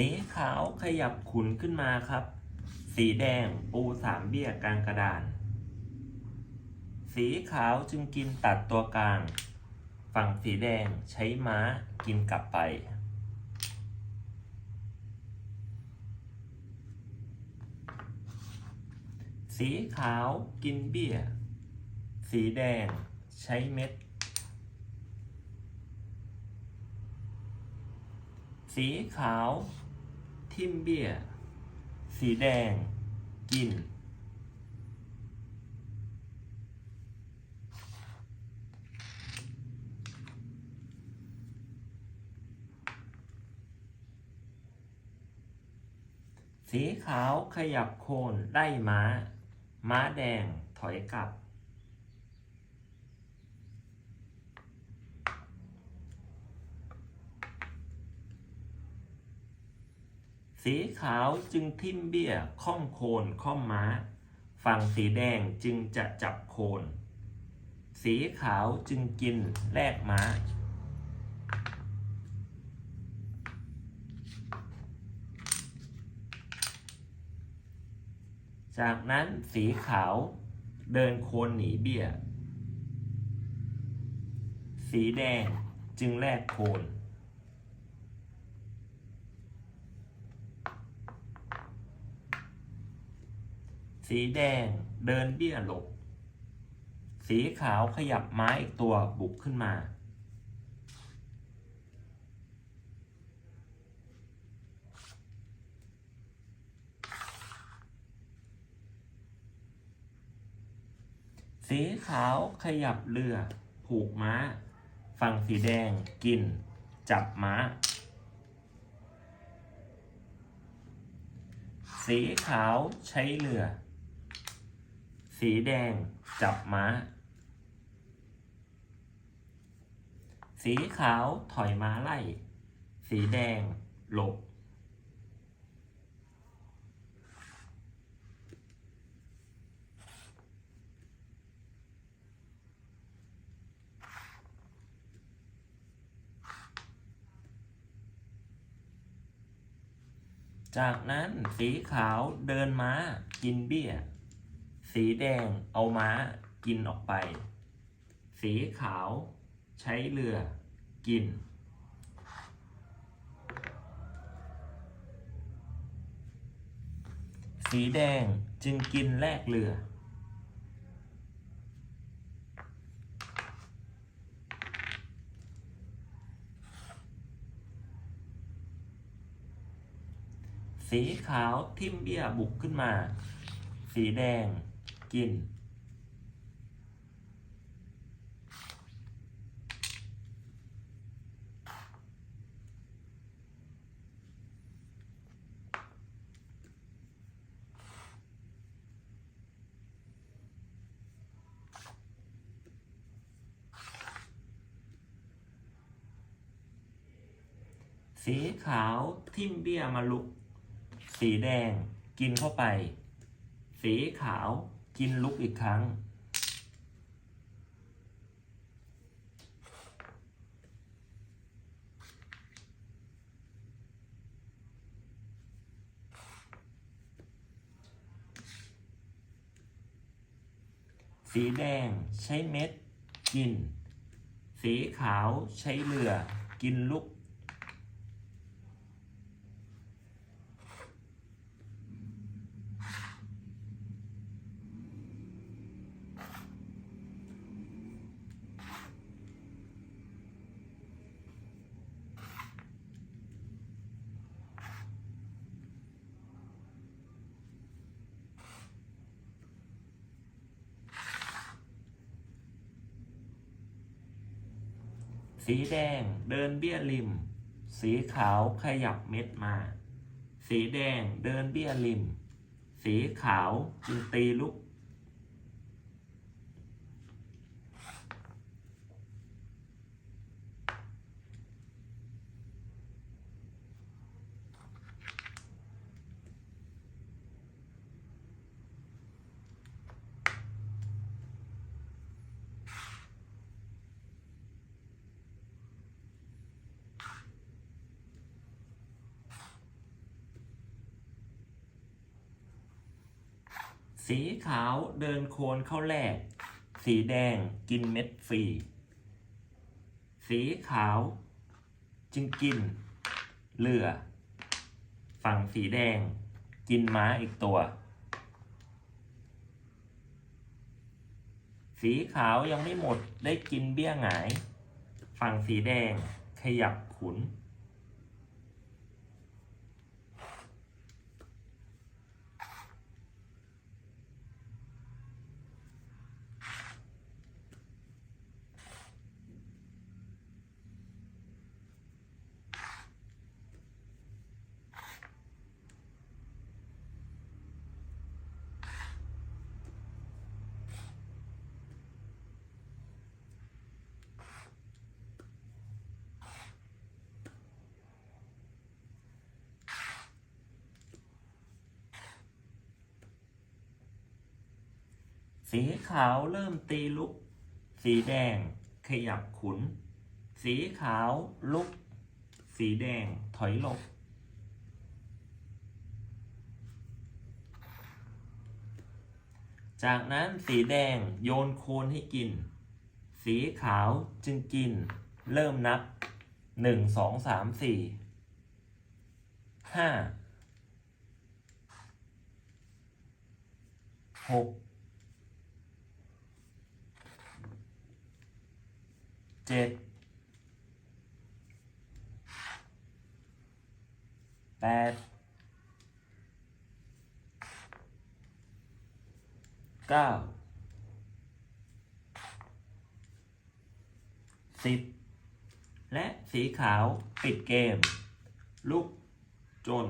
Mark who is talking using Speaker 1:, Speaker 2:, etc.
Speaker 1: สีขาวขยับขุนขึ้นมาครับ สีแดงปูสามเบี้ยกลางกระดาน สีขาวจึงกินตัดตัวกลาง ฝั่งสีแดงใช้ม้ากินกลับไป สีขาวกินเบี้ย สีแดงใช้เม็ดสีขาว ทิมเบี้ย สีแดง กิน สีขาวขยับโคนไล่ม้า ม้าแดงถอยกลับ สีขาวจึงทิ่มเบี้ยข้อมโคนข้อมม้า ฝั่งสีแดงจึงจะจับโคน สีขาวจึงกินแลกม้า จากนั้นสีขาวเดินโคนหนีเบี้ย สีแดงจึงแลกโคน สีแดงเดินเบี้ยหลบ สีขาวขยับไม้อีกตัวบุกขึ้นมา สีขาวขยับเรือ ผูกม้า ฝั่งสีแดงกิน จับม้า สีขาวใช้เรือ สีแดงจับม้า สีขาวถอยม้าไล่ สีแดงหลบ จากนั้นสีขาวเดินม้ากินเบี้ย สีแดงเอาม้ากินออกไป สีขาวใช้เรือกิน สีแดงจึงกินแลกเรือ สีขาวทิ่มเบี้ยบุกขึ้นมา สีแดง กิน สีขาวทิ่มเบี้ยมาลุก สีแดงกินเข้าไป สีขาว กินลุกอีกครั้ง สีแดงใช้เม็ด กิน สีขาวใช้เรือ กินลุก สีแดงเดินเบี้ยริม สีขาวขยับเม็ดมา สีแดงเดินเบี้ยริม สีขาวจึงตีลุก สีขาวเดินโคนเข้าแรกสีแดงกินเม็ดฟรี สีขาวจึงกินเรือ ฝั่งสีแดง กินม้าอีกตัว สีขาวยังไม่หมดได้กินเบี้ยหงาย ฝั่งสีแดงขยับขุน สีขาวเริ่มตีลุก สีแดงขยับขุน สีขาวลุก สีแดงถอยลงจากนั้นสีแดงโยนโคนให้กิน สีขาวจึงกิน เริ่มนับ 1 2 3 4 5 6 เจ็ดแปดเก้าสิบและสีขาวปิดเกมลุกจน